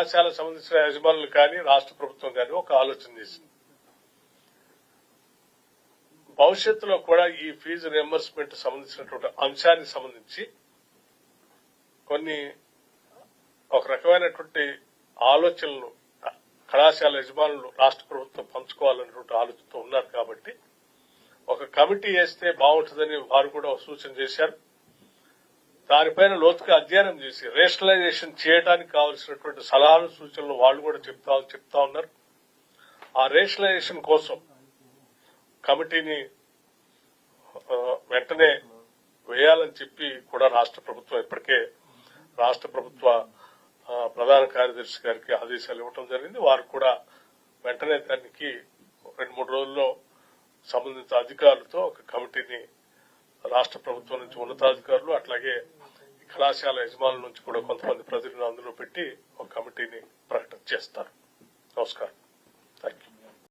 కళాశాలకు సంబంధించిన యజమానులు కానీ రాష్ట్ర ప్రభుత్వం కానీ ఒక ఆలోచన చేసింది. భవిష్యత్తులో కూడా ఈ ఫీజు రియంబర్స్మెంట్ సంబంధించినటువంటి అంశానికి సంబంధించి కొన్ని ఒక రకమైనటువంటి ఆలోచనలు కళాశాల యజమానులు రాష్ట్ర ప్రభుత్వం పంచుకోవాలన్నటువంటి ఆలోచనతో ఉన్నారు కాబట్టి ఒక కమిటీ వేస్తే బాగుంటుందని వారు కూడా ఒక సూచన చేశారు. దానిపైన లోతుగా అధ్యయనం చేసి రేషనలైజేషన్ చేయడానికి కావలసినటువంటి సలహాలు సూచనలు వాళ్ళు కూడా చెప్తా చెప్తా ఉన్నారు. ఆ రేషనలైజేషన్ కోసం కమిటీని వెంటనే వేయాలని చెప్పి కూడా రాష్ట్ర ప్రభుత్వం ఇప్పటికే రాష్ట్ర ప్రభుత్వ ప్రధాన కార్యదర్శి గారికి ఆదేశాలు ఇవ్వడం జరిగింది. వారు కూడా వెంటనే దానికి రెండు మూడు రోజుల్లో సంబంధిత అధికారులతో ఒక కమిటీని రాష్ట్ర ప్రభుత్వం నుంచి ఉన్నతాధికారులు అట్లాగే కళాశాల యజమానుల నుంచి కూడా కొంతమంది ప్రజలను అందులో పెట్టి ఒక కమిటీని ప్రకటన చేస్తారు. నమస్కారం.